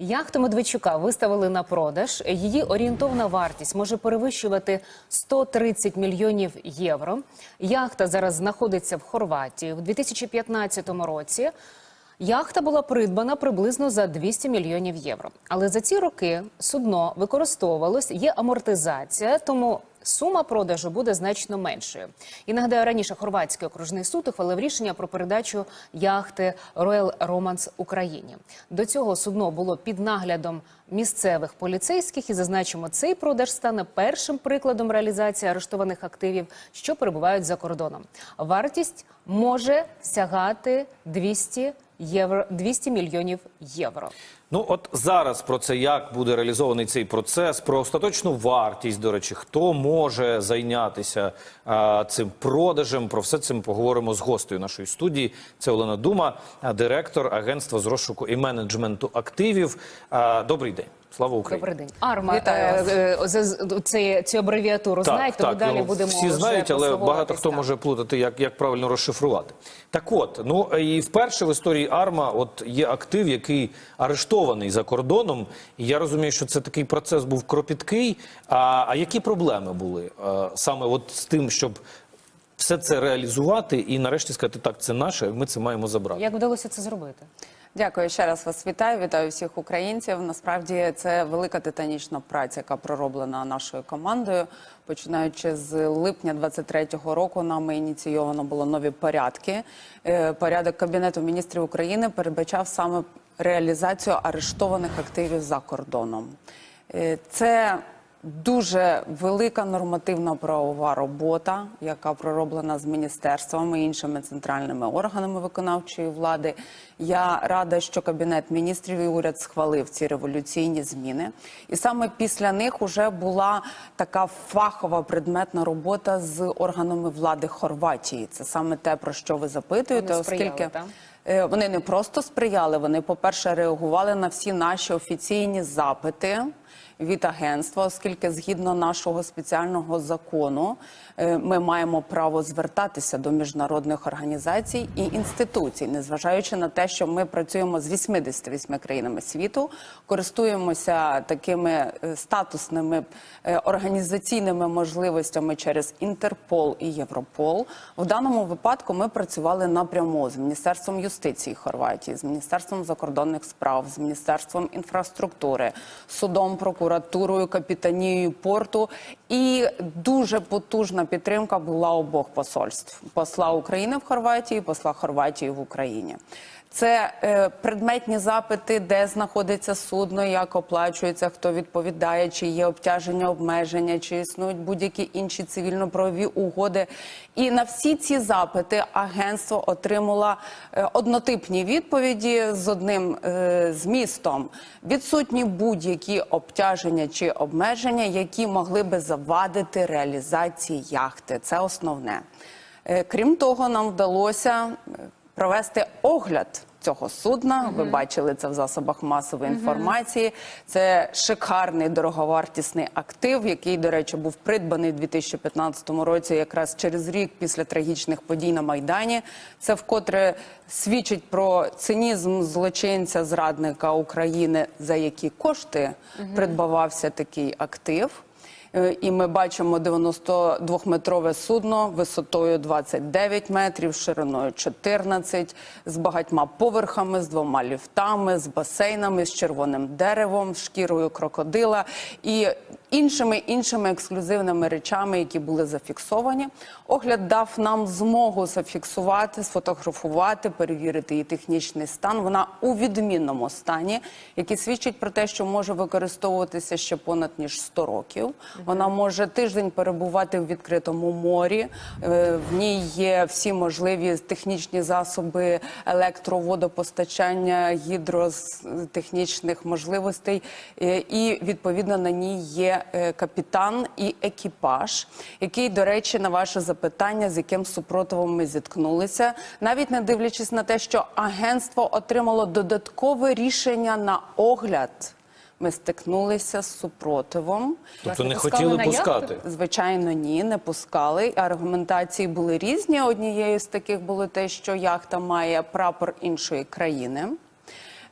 Яхту Медведчука виставили на продаж. Її орієнтовна вартість може перевищувати 130 мільйонів євро. Яхта зараз знаходиться в Хорватії. У 2015 році яхта була придбана приблизно за 200 мільйонів євро. Але за ці роки судно використовувалось, є амортизація, тому сума продажу буде значно меншою. І нагадаю, раніше хорватський окружний суд ухвалив рішення про передачу яхти Royal Romance Україні. До цього судно було під наглядом місцевих поліцейських, і зазначимо, цей продаж стане першим прикладом реалізації арештованих активів, що перебувають за кордоном. Вартість може сягати 200 євро 200 мільйонів євро. Ну от зараз про це як буде реалізований цей процес, про остаточну вартість. До речі, хто може зайнятися а, цим продажем? Про все це ми поговоримо з гостею нашої студії. Це Олена Дума, директор агентства з розшуку і менеджменту активів. А, добрий день, слава Україні. Добрий день, Арма. Вітаю вас. е, е, за- з- це, цю абревіатуру знають, тому далі ну, будемо всі знають, але багато хто так. може плутати, як, як правильно розшифрувати. Так от, ну і вперше в історії Арма от є актив, який арештований за кордоном. І я розумію, що це такий процес був кропіткий. А, а які проблеми були е, саме от з тим, щоб все це реалізувати і нарешті сказати, так, це наше, ми це маємо забрати. Як вдалося це зробити? Дякую ще раз вас вітаю. Вітаю всіх українців. Насправді це велика титанічна праця, яка пророблена нашою командою. Починаючи з липня 23-го року, нами ініційовано було нові порядки. Е, Порядок кабінету міністрів України передбачав саме реалізацію арештованих активів за кордоном. Е, Це Дуже велика нормативна правова робота, яка пророблена з міністерствами і іншими центральними органами виконавчої влади. Я рада, що кабінет міністрів і уряд схвалив ці революційні зміни, і саме після них вже була така фахова предметна робота з органами влади Хорватії. Це саме те, про що ви запитуєте, Вони сприяли, оскільки? Е, Вони не просто сприяли, вони, по-перше, реагували на всі наші офіційні запити від агентства, оскільки згідно нашого спеціального закону е, ми маємо право звертатися до міжнародних організацій і інституцій, незважаючи на те, що ми працюємо з 88 країнами світу, користуємося такими е, статусними е, організаційними можливостями через Інтерпол і Європол. В даному випадку ми працювали напряму з міністерством юстиції Хорватії, з міністерством закордонних справ, з міністерством інфраструктури, судом, прокуратурою, капітанією порту. І дуже потужна підтримка була обох посольств: посла України в Хорватії, посла Хорватії в Україні. Це е, предметні запити, де знаходиться судно, як оплачується, хто відповідає, чи є обтяження, обмеження, чи існують будь-які інші цивільно-правові угоди. І на всі ці запити агентство отримало е, однотипні відповіді з одним е, змістом. Відсутні будь-які обтяження чи обмеження, які могли би завадити реалізації яхти. Це основне. Е, Крім того, нам вдалося е, провести огляд цього судна. Ви бачили це в засобах масової інформації. Це шикарний дороговартісний актив, який, до речі, був придбаний у 2015 році, якраз через рік після трагічних подій на майдані. Це вкотре свідчить про цинізм злочинця зрадника України, за які кошти придбавався такий актив. Е, І ми бачимо 92-метрове судно висотою 29 метрів, шириною 14, з багатьма поверхами, з двома ліфтами, з басейнами, з червоним деревом, шкірою крокодила і іншими іншими ексклюзивними речами, які були зафіксовані. Огляд дав нам змогу зафіксувати, сфотографувати, перевірити її технічний стан. Вона у відмінному стані, який свідчить про те, що може використовуватися ще понад ніж 100 років. Вона може тиждень перебувати в відкритому морі. Е, В ній є всі можливі технічні засоби електроводопостачання, гідротехнічних можливостей, Е, і відповідно на ній є е, капітан і екіпаж, який, до речі, на ваше запитання, з яким супротивом ми зіткнулися, навіть не дивлячись на те, що агентство отримало додаткове рішення на огляд. Ми стикнулися з супротивом. Тобто не хотіли пускати. Звичайно, ні, не пускали. Аргументації були різні. Однією з таких було те, що яхта має прапор іншої країни.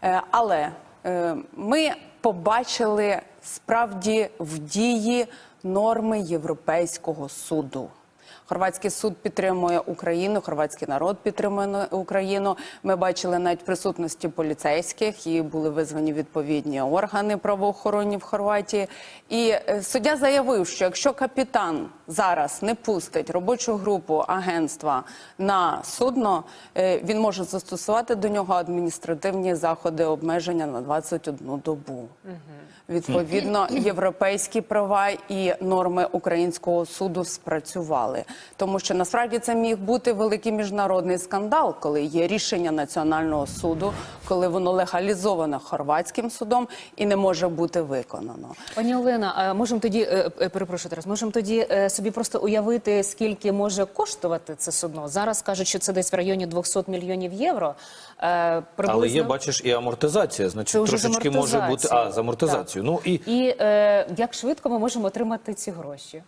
Е, Але Е, Ми побачили справді в дії норми Європейського суду. Хорватський суд підтримує Україну, хорватський народ підтримує Україну. Ми бачили навіть присутності поліцейських і були визвані відповідні органи правоохоронні в Хорватії. І е, суддя заявив, що якщо капітан зараз не пустить робочу групу агентства на судно, е, він може застосувати до нього адміністративні заходи обмеження на 21 добу. Відповідно, європейські права і норми українського суду спрацювали, тому що насправді це міг бути великий міжнародний скандал, коли є рішення національного суду, коли воно легалізоване хорватським судом і не може бути виконано. Пані Олена, можемо тоді е, е, перепрошую Тарас, можемо тоді собі просто уявити, скільки може коштувати це судно. Зараз кажуть, що це десь в районі 200 мільйонів євро. Е, приблизно. Але є, бачиш, і амортизація. Значить, Це трошечки може бути. А, з амортизацією. Ну і І е, як швидко ми можемо отримати ці гроші?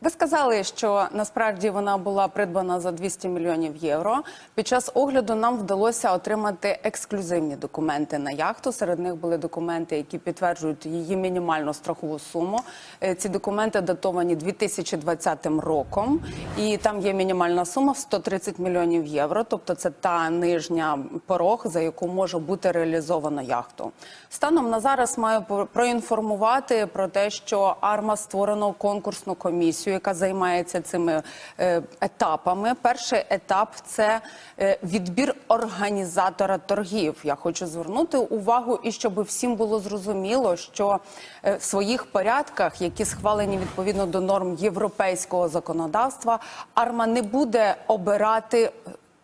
Ви сказали, що насправді вона була придбана за 200 мільйонів євро. Під час огляду нам вдалося отримати ексклюзивні документи на яхту. Серед них були документи, які підтверджують її мінімальну страхову суму. Е, Ці документи датовані 2020 роком, і там є мінімальна сума в 130 мільйонів євро. Тобто, це та нижня порог, за яку може бути реалізовано яхту. Станом на зараз маю проінформувати про те, що АРМА створено конкурсну комісію, яка займається цими е, етапами. Перший етап це е, відбір організатора торгів. Я хочу звернути увагу і щоб всім було зрозуміло, що е, в своїх порядках, які схвалені відповідно до норм європейського законодавства, АРМА не буде обирати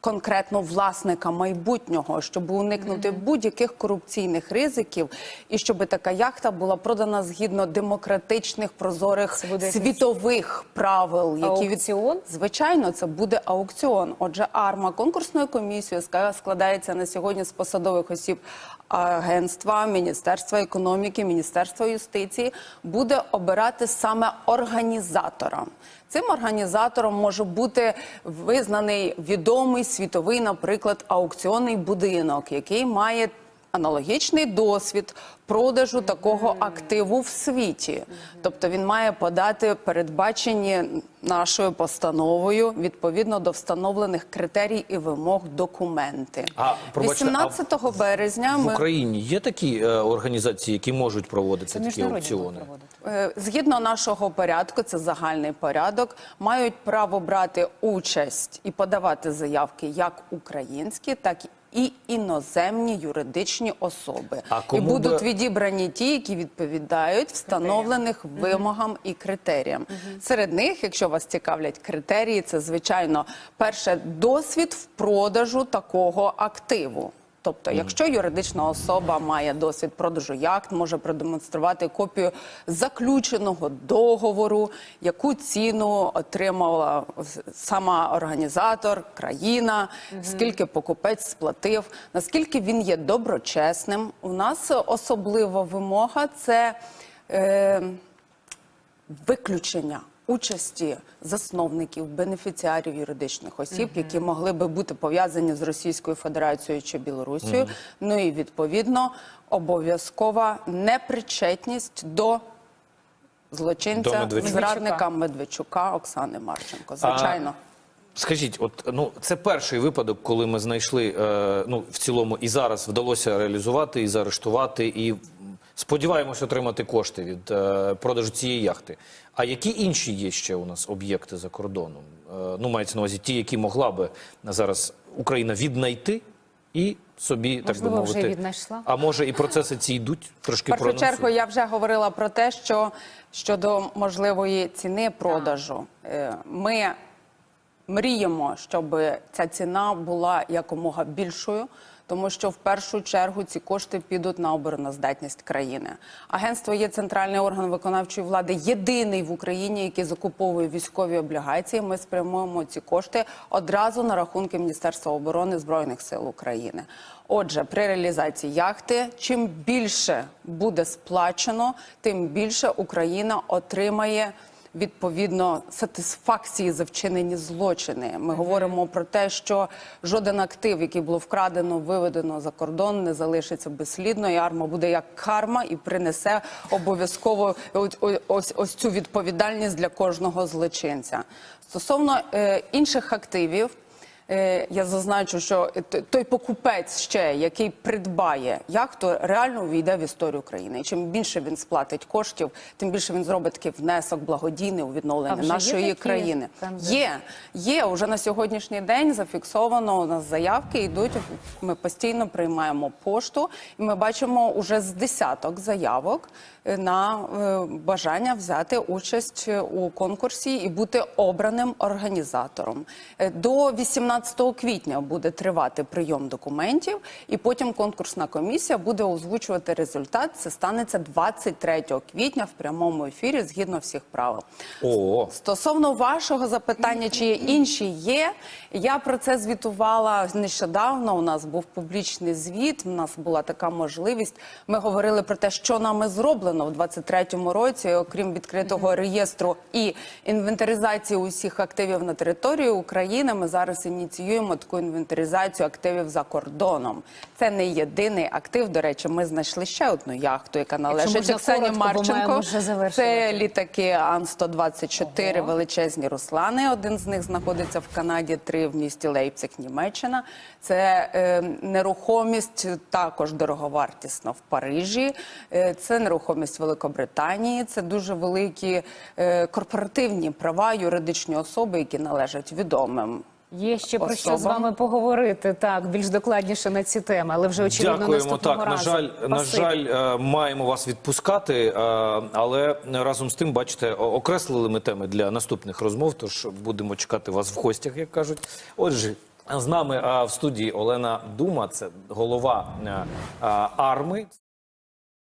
конкретно власника майбутнього, щоб уникнути будь-яких корупційних ризиків, і щоб така яхта була продана згідно демократичних прозорих світових правил, які від Звичайно, це буде аукціон. Отже, арма конкурсною комісією яка складається на сьогодні з посадових осіб агентства, Міністерства економіки, Міністерства юстиції, буде обирати саме організатора. Цим організатором може бути визнаний відомий світовий, наприклад, аукціонний будинок, який має аналогічний досвід продажу такого активу в світі. Тобто він має подати передбачені нашою постановою відповідно до встановлених критерій і вимог документи. А, пробачте, 18 березня в ми Україні є такі е, організації, які можуть проводити Це такі аукціони. Е, Згідно нашого порядку, це загальний порядок, мають право брати участь і подавати заявки як українські, так і іноземні юридичні особи. А і будуть би- відібрані ті, які відповідають встановлених вимогам і критеріям. Серед них, якщо вас цікавлять критерії, це звичайно перше досвід в продажу такого активу. Тобто, якщо юридична особа має досвід продажу яхт, може продемонструвати копію заключеного договору, яку ціну отримала сама організатор, країна, скільки покупець сплатив, наскільки він є доброчесним. У нас особлива вимога це. Е, виключення участі засновників, бенефіціарів юридичних осіб, які могли би бути пов'язані з Російською Федерацією чи Білорусією. Ну і відповідно обов'язкова непричетність до злочинця Медведчука. зрадника Медведчука Оксани Марченко. Звичайно. Скажіть, от ну це перший випадок, коли ми знайшли е, ну в цілому і зараз вдалося реалізувати і заарештувати, і сподіваємось отримати кошти від е, продажу цієї яхти. А які інші є ще у нас об'єкти за кордоном? Е, ну мається на увазі ті, які могла би зараз Україна віднайти і собі так би вже мовити. віднайшла? А може і процеси ці йдуть трошки В першу чергу я вже говорила про те, що щодо можливої ціни продажу, е, ми мріємо, щоб ця ціна була якомога більшою. Тому що в першу чергу ці кошти підуть на обороноздатність країни. Агентство є центральний орган виконавчої влади, єдиний в Україні, який закуповує військові облігації. Ми спрямуємо ці кошти одразу на рахунки Міністерства оборони збройних сил України. Отже, при реалізації яхти, чим більше буде сплачено, тим більше Україна отримає відповідно сатисфакції за вчинені злочини. Ми говоримо про те, що жоден актив, який було вкрадено, виведено за кордон, не залишиться безслідно. І арма буде як карма і принесе обов'язково ось, цю відповідальність для кожного злочинця. Стосовно е, інших активів. Е, Я зазначу, що той покупець ще, який придбає яхту, реально увійде в історію України. І чим більше він сплатить коштів, тим більше він зробить такий внесок благодійний у відновлення є нашої такі країни. Є, є уже на сьогоднішній день зафіксовано. У нас заявки йдуть. Ми постійно приймаємо пошту, і ми бачимо уже з десяток заявок е, на е, бажання взяти участь у конкурсі і бути обраним організатором. До 18 квітня буде тривати прийом документів, і потім конкурсна комісія буде озвучувати результат. Це станеться 23 квітня в прямому ефірі згідно всіх правил. О, Стосовно вашого запитання, чи є інші є, я про це звітувала нещодавно. У нас був публічний звіт. У нас була така можливість. Ми говорили про те, що нами зроблено в 23-му році, окрім відкритого реєстру і інвентаризації усіх активів на території України. Ми зараз ініціюємо таку інвентаризацію активів за кордоном. Це не єдиний актив. До речі, ми знайшли ще одну яхту, яка належить Оксані Марченко. вже. Це літаки Ан-124 Ого. величезні Руслани. Один з них знаходиться в Канаді, три в місті Лейпциг, Німеччина. Це е, нерухомість також дороговартісна в Парижі. Е, це нерухомість Великобританії. Це дуже великі е, корпоративні права, юридичні особи, які належать відомим. Є ще про що з вами поговорити так більш докладніше на ці теми, але вже очевидно Дякуємо. наступного Так, на разу. жаль, на жаль, е, маємо вас відпускати, е, але разом з тим, бачите, окреслили ми теми для наступних розмов. Тож будемо чекати вас в гостях, як кажуть. Отже. З нами е, в студії Олена Дума, це голова Арми.